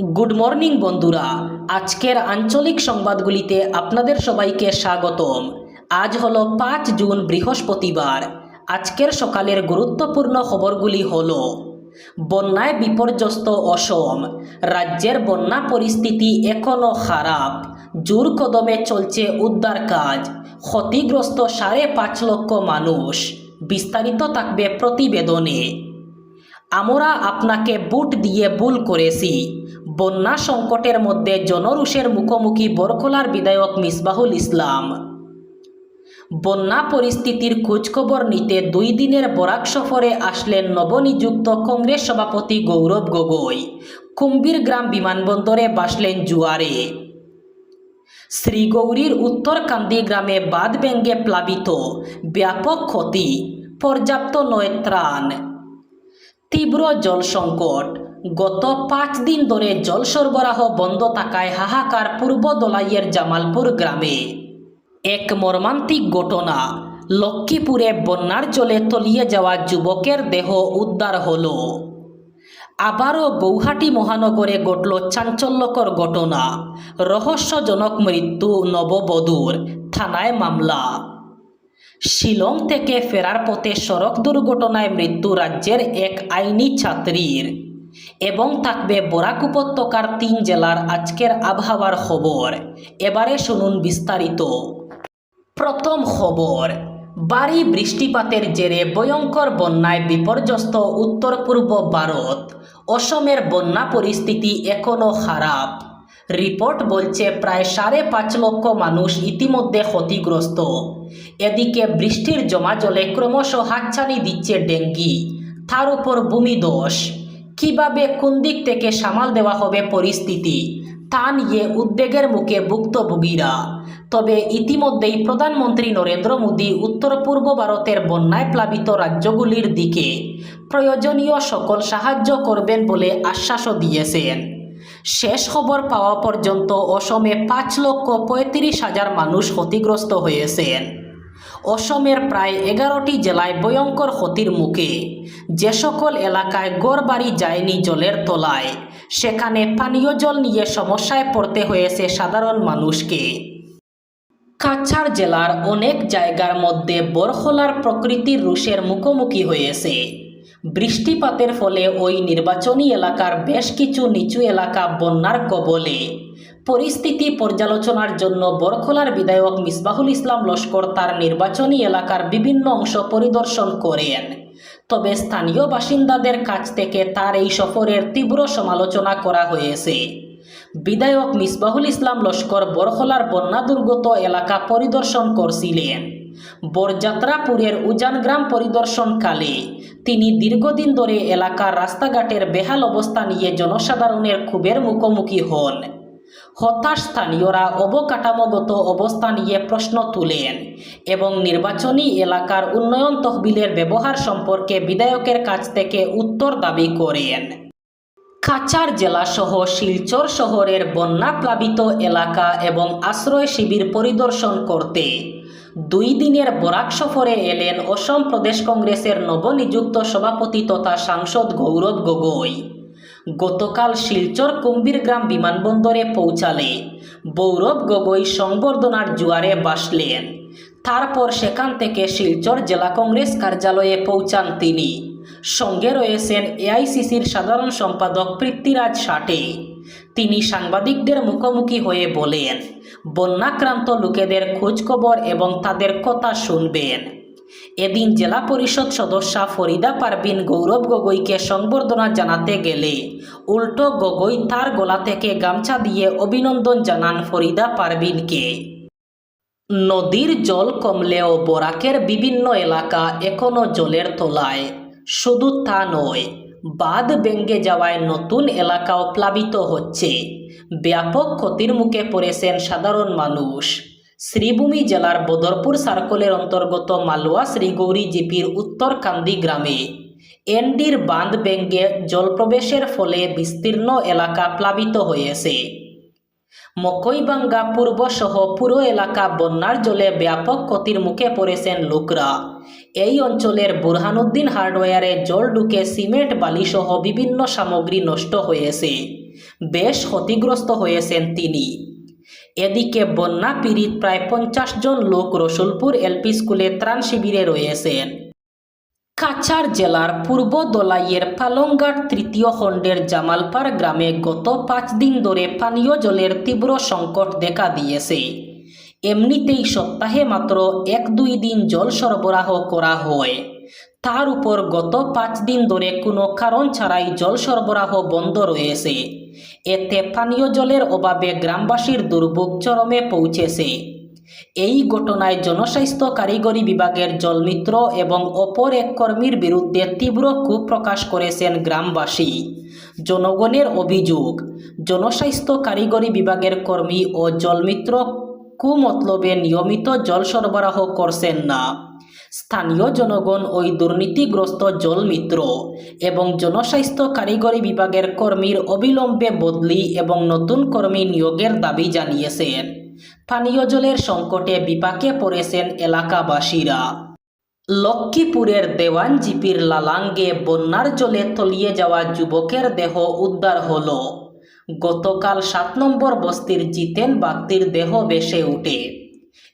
Good morning বন্ধুরা। আজকের আঞ্চলিক সংবাদগুলিতে আপনাদের সবাইকে স্বাগতম। আজ হলো পাঁচ জুন, বৃহস্পতিবার। আজকের সকালের গুরুত্বপূর্ণ খবরগুলি হল, বন্যায় বিপর্যস্ত অসম। রাজ্যের বন্যা পরিস্থিতি এখনও খারাপ। জোর কদমে চলছে উদ্ধার কাজ। ক্ষতিগ্রস্ত সাড়ে পাঁচ লক্ষ মানুষ। বিস্তারিত থাকবে প্রতিবেদনে। আমরা আপনাকে বুট দিয়ে ভুল করেছি। বন্যা সংকটের মধ্যে জনরুষের মুখোমুখি বরখোলার বিধায়ক মিসবাহুল ইসলাম। বন্যা পরিস্থিতির খোঁজখবর নিতে দুই দিনের বরাক সফরে আসলেন নবনিযুক্ত কংগ্রেস সভাপতি গৌরব গগৈ। কুম্বীর গ্রাম বিমানবন্দরে বাসলেন জুয়ারে। শ্রীগৌরীর উত্তরকান্দি গ্রামে বাঁধ ব্যঙ্গে প্লাবিত। ব্যাপক ক্ষতি, পর্যাপ্ত নয় ত্রাণ। তীব্র জল সংকট। গত পাঁচ দিন ধরে জল সরবরাহ বন্ধ থাকায় হাহাকার পূর্ব দোলাইয়ের জামালপুর গ্রামে। এক মর্মান্তিক ঘটনা। লক্ষ্মীপুরে বন্যার জলে তলিয়ে যাওয়া যুবকের দেহ উদ্ধার হল। আবারও গৌহাটি মহানগরে ঘটল চাঞ্চল্যকর ঘটনা। রহস্যজনক মৃত্যু নববধূর থানায় মামলা। শিলং থেকে ফেরার পথে সড়ক দুর্ঘটনায় মৃত্যু রাজ্যের এক আইনি ছাত্রীর এবং থাকবে বরাক উপত্যকার তিন জেলার আজকের আবহাওয়ার খবর। এবারে শুনুন বিস্তারিত। প্রথম খবর, ভারী বৃষ্টিপাতের জেরে ভয়ঙ্কর বন্যায় বিপর্যস্ত উত্তর পূর্ব ভারত। অসমের বন্যা পরিস্থিতি এখনও খারাপ। রিপোর্ট বলছে প্রায় সাড়ে পাঁচ লক্ষ মানুষ ইতিমধ্যে ক্ষতিগ্রস্ত। এদিকে বৃষ্টির জমা জলে ক্রমশ হাতছানি দিচ্ছে ডেঙ্গি। তার উপর ভূমিদোষ কীভাবে কোন দিক থেকে সামাল দেওয়া হবে পরিস্থিতি, তা নিয়ে উদ্বেগের মুখে ভুক্তভোগীরা। তবে ইতিমধ্যেই প্রধানমন্ত্রী নরেন্দ্র মোদী উত্তর পূর্ব ভারতের বন্যায় প্লাবিত রাজ্যগুলির দিকে প্রয়োজনীয় সকল সাহায্য করবেন বলে আশ্বাসও দিয়েছেন। শেষ খবর পাওয়া পর্যন্ত অসমে পাঁচ লক্ষ পঁয়ত্রিশ হাজার মানুষ ক্ষতিগ্রস্ত হয়েছেন অসমের প্রায় এগারোটি জেলায় ভয়ঙ্কর ক্ষতির মুখে যে সকল এলাকায় গড়বাড়ি যায়নি জলের তলায়। সেখানে পানীয় জল নিয়ে সমস্যায় পড়তে হয়েছে সাধারণ মানুষকে। কাছাড় জেলার অনেক জায়গার মধ্যে বরখলার প্রকৃতির রুশের মুখোমুখি হয়েছে বৃষ্টিপাতের ফলে ওই নির্বাচনী এলাকার বেশ কিছু নিচু এলাকা বন্যার কবলে। পরিস্থিতি পর্যালোচনার জন্য বরখোলার বিধায়ক মিসবাহুল ইসলাম লস্কর তার নির্বাচনী এলাকার বিভিন্ন অংশ পরিদর্শন করেন। তবে স্থানীয় বাসিন্দাদের কাছ থেকে তার এই সফরের তীব্র সমালোচনা করা হয়েছে। বিধায়ক মিসবাহুল ইসলাম লস্কর বরখলার বন্যা দুর্গত এলাকা পরিদর্শন করছিলেন। বরযাত্রাপুরের উজানগ্রাম পরিদর্শনকালে তিনি দীর্ঘদিন ধরে এলাকার রাস্তাঘাটের বেহাল অবস্থা নিয়ে জনসাধারণের ক্ষোভের মুখোমুখি হন। হতাশ স্থানীয়রা অবকাঠামোগত অবস্থা নিয়ে প্রশ্ন তুলেন এবং নির্বাচনী এলাকার উন্নয়ন তহবিলের ব্যবহার সম্পর্কে বিধায়কের কাছ থেকে উত্তর দাবি করেন। কাছাড় জেলাসহ শিলচর শহরের বন্যা প্লাবিত এলাকা এবং আশ্রয় শিবির পরিদর্শন করতে দুই দিনের বরাক সফরে এলেন অসম প্রদেশ কংগ্রেসের নবনিযুক্ত সভাপতি তথা সাংসদ গৌরব গগৈ। গতকাল শিলচর কুম্বীরগ্রাম বিমানবন্দরে পৌঁছালে গৌরব গগৈ সংবর্ধনার জুয়ারে বাসলেন তারপর সেখান থেকে শিলচর জেলা কংগ্রেস কার্যালয়ে পৌঁছান তিনি। সঙ্গে রয়েছেন এআইসিসির সাধারণ সম্পাদক পৃথ্বীরাজ ষাটে তিনি সাংবাদিকদের মুখোমুখি হয়ে বলেন, বন্যাক্রান্ত লোকেদের খোঁজখবর এবং তাদের কথা শুনবেন। এদিন জেলা পরিষদ সদস্যা ফরিদা পারবিন গৌরব গগৈকে সংবর্ধনা জানাতে গেলে উল্টো গগৈ তার গলা থেকে গামছা দিয়ে অভিনন্দন জানান ফরিদা পারবিনকে নদীর জল কমলেও বরাকের বিভিন্ন এলাকা এখনও জলের তলায়। শুধু তা নয়, বাঁধ ভেঙ্গে যাওয়ায় নতুন এলাকাও প্লাবিত হচ্ছে। ব্যাপক ক্ষতির মুখে পড়েছেন সাধারণ মানুষ। শ্রীভূমি জেলার বদরপুর সার্কলের অন্তর্গত মালুয়া শ্রীগৌরী জিপির উত্তরকান্দি গ্রামে এনডির বাঁধ ভেঙ্গে জলপ্রবেশের ফলে বিস্তীর্ণ এলাকা প্লাবিত হয়েছে। মকইবাঙ্গা পূর্ব সহ পুরো এলাকা বন্যার জলে ব্যাপক ক্ষতির মুখে পড়েছেন লোকরা। এই অঞ্চলের বুরহানুদ্দিন হার্ডওয়্যারে জল ঢুকে সিমেন্ট, বালিসহ বিভিন্ন সামগ্রী নষ্ট হয়েছে। বেশ ক্ষতিগ্রস্ত হয়েছেন তিনি। এদিকে বন্যা পীড়িত প্রায় পঞ্চাশ জন লোক রসুলপুর এলপি স্কুলে ত্রাণ শিবিরে রয়েছেন। কাছাড় জেলার পূর্ব দোলাইয়ের পালংঘাট তৃতীয় খণ্ডের জামালপাড় গ্রামে গত পাঁচ দিন ধরে পানীয় জলের তীব্র সংকট দেখা দিয়েছে। এমনিতেই সপ্তাহে মাত্র এক দুই দিন জল সরবরাহ করা হয়। তার উপর গত পাঁচ দিন ধরে কোনো কারণ ছাড়াই জল সরবরাহ বন্ধ রয়েছে। এতে পানীয় জলের অভাবে গ্রামবাসীর দুর্ভোগ চরমে পৌঁছেছে। এই ঘটনায় জনস্বাস্থ্য কারিগরি বিভাগের জলমিত্র এবং অপর এক কর্মীর বিরুদ্ধে তীব্র ক্ষোভ প্রকাশ করেছেন গ্রামবাসী। জনগণের অভিযোগ, জনস্বাস্থ্য কারিগরি বিভাগের কর্মী ও জলমিত্র কুমতলবে নিয়মিত জল সরবরাহ করছেন না। স্থানীয় জনগণ ওই দুর্নীতিগ্রস্ত জলমিত্র এবং জনস্বাস্থ্য কারিগরি বিভাগের কর্মীর অবিলম্বে বদলি এবং নতুন কর্মী নিয়োগের দাবি জানিয়েছেন। পানীয় জলের সংকটে বিপাকে পড়েছেন এলাকাবাসীরা। লক্ষ্মীপুরের দেওয়ান জিপির লালাঙ্গে বন্যার জলে তলিয়ে যাওয়া যুবকের দেহ উদ্ধার হল। গতকাল সাত নম্বর বস্তির জিতেন বাগদির দেহ বেসে ওঠে।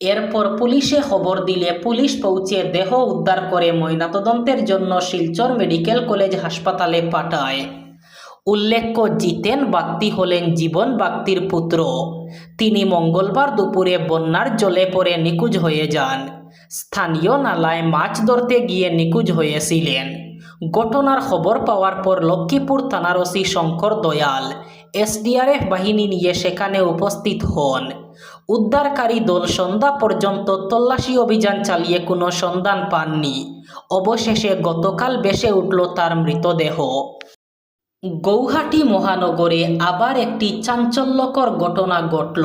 এরপর পুলিশে খবর দিলে পুলিশ পৌঁছে দেহ উদ্ধার করে ময়নাতদন্তের জন্য শিলচর মেডিকেল কলেজ হাসপাতালে পাঠায়। উল্লেখ্য, জিতেন বাগদি হলেন জীবন বাগদির পুত্র। তিনি মঙ্গলবার দুপুরে বন্যার জলে পড়ে নিখোঁজ হয়ে যান। স্থানীয় নালায় মাছ ধরতে গিয়ে নিখোঁজ হয়েছিলেন। ঘটনার খবর পাওয়ার পর লক্ষ্মীপুর থানার ওসি শঙ্কর দয়াল, এসডিআরএফ বাহিনী নিয়ে সেখানে উপস্থিত হন। উদ্ধারকারী দল সন্ধ্যা পর্যন্ত তল্লাশি অভিযান চালিয়ে কোনো সন্ধান পাননি। অবশেষে গতকাল বেসে উঠল তার মৃতদেহ। গৌহাটি মহানগরে আবার একটি চাঞ্চল্যকর ঘটনা ঘটল।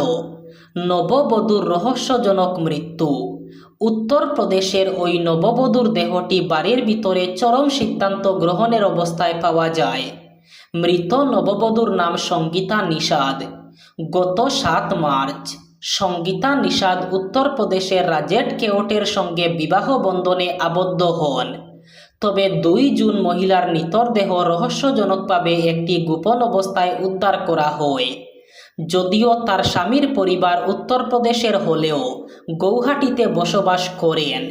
নববধূর রহস্যজনক মৃত্যু। উত্তরপ্রদেশের ওই নববধূর দেহটি বাড়ির ভিতরে চরম সিদ্ধান্ত গ্রহণের অবস্থায় পাওয়া যায়। মৃত নববধূর নাম সঙ্গীতা নিষাদ। গত সাত মার্চ, সঙ্গীতা নিষাদ উত্তরপ্রদেশের রাজেট কেওটের সঙ্গে বিবাহ বন্ধনে আবদ্ধ হন। তবে দুই জুন মহিলার মৃতদেহ রহস্যজনকভাবে একটি গোপন অবস্থায় উদ্ধার করা হয়। যদিও তার স্বামীর পরিবার উত্তরপ্রদেশের হলেও গৌহাটিতে বসবাস করেন।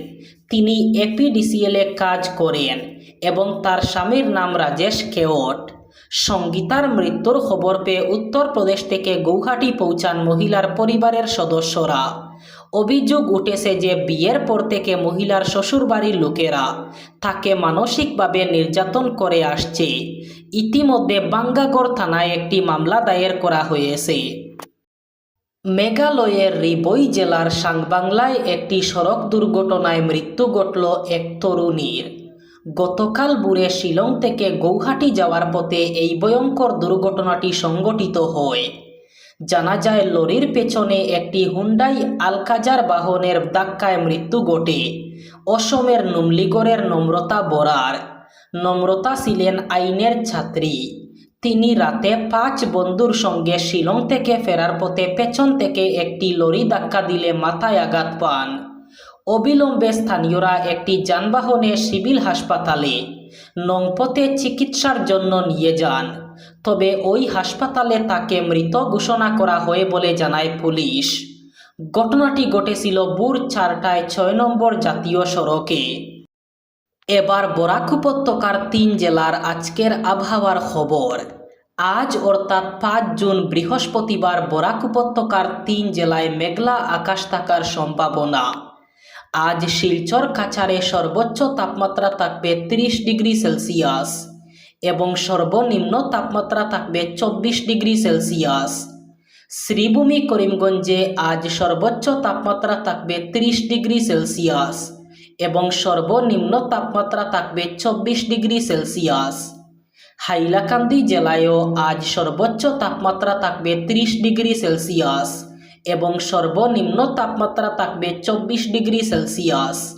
তিনি এপিডিসিএলে কাজ করেন এবং তার স্বামীর নাম রাজেশ কেওট সঙ্গীতার মৃত্যুর খবর পেয়ে উত্তরপ্রদেশ থেকে গৌহাটি পৌঁছান মহিলার পরিবারের সদস্যরা। অভিযোগ উঠেছে যে বিয়ের পর থেকে মহিলার শ্বশুরবাড়ির লোকেরা তাকে মানসিকভাবে নির্যাতন করে আসছে। ইতিমধ্যে বাঙ্গাগড় থানায় একটি মামলা দায়ের করা হয়েছে। মেঘালয়ের রিবই জেলার সাংবাংলায় একটি সড়ক দুর্ঘটনায় মৃত্যু ঘটল এক তরুণীর। গতকাল বুড়ে শিলং থেকে গৌহাটি যাওয়ার পথে এই ভয়ঙ্কর দুর্ঘটনাটি সংঘটিত হয়। জানা যায়, লরির পেছনে একটি হুন্ডাই আলকাজার বাহনের ধাক্কায় মৃত্যু ঘটে। অসমের নুমলিগড়ের নম্রতা বরার। নম্রতা ছিলেন আইনের ছাত্রী। তিনি রাতে পাঁচ বন্ধুর সঙ্গে শিলং থেকে ফেরার পথে পেছন থেকে একটি লরি ধাক্কা দিলে মাথায় আঘাত পান। অবিলম্বে স্থানীয়রা একটি যানবাহনে সিভিল হাসপাতালে নংপথে চিকিৎসার জন্য নিয়ে যান। তবে ওই হাসপাতালে তাকে মৃত ঘোষণা করা হয় বলে জানায় পুলিশ। ঘটনাটি ঘটেছিল বুর চারটায় ছয় নম্বর জাতীয় সড়কে। এবার বরাক উপত্যকার তিন জেলার আজকের আবহাওয়ার খবর। আজ অর্থাৎ পাঁচ জুন বৃহস্পতিবার বরাক উপত্যকার তিন জেলায় মেঘলা আকাশ থাকার সম্ভাবনা। আজ শিলচর কাছারে সর্বোচ্চ তাপমাত্রা থাকবে তিরিশ ডিগ্রি সেলসিয়াস। এবং সর্বনিম্ন তাপমাত্রা থাকবে চব্বিশ ডিগ্রি সেলসিয়াস। শ্রীভূমি করিমগঞ্জে আজ সর্বোচ্চ তাপমাত্রা থাকবে তিরিশ ডিগ্রি সেলসিয়াস এবং সর্বনিম্ন তাপমাত্রা থাকবে চব্বিশ ডিগ্রি সেলসিয়াস। হাইলাকান্দি জেলায়ও আজ সর্বোচ্চ তাপমাত্রা থাকবে ত্রিশ ডিগ্রি সেলসিয়াস এবং সর্বনিম্ন তাপমাত্রা থাকবে চব্বিশ ডিগ্রি সেলসিয়াস।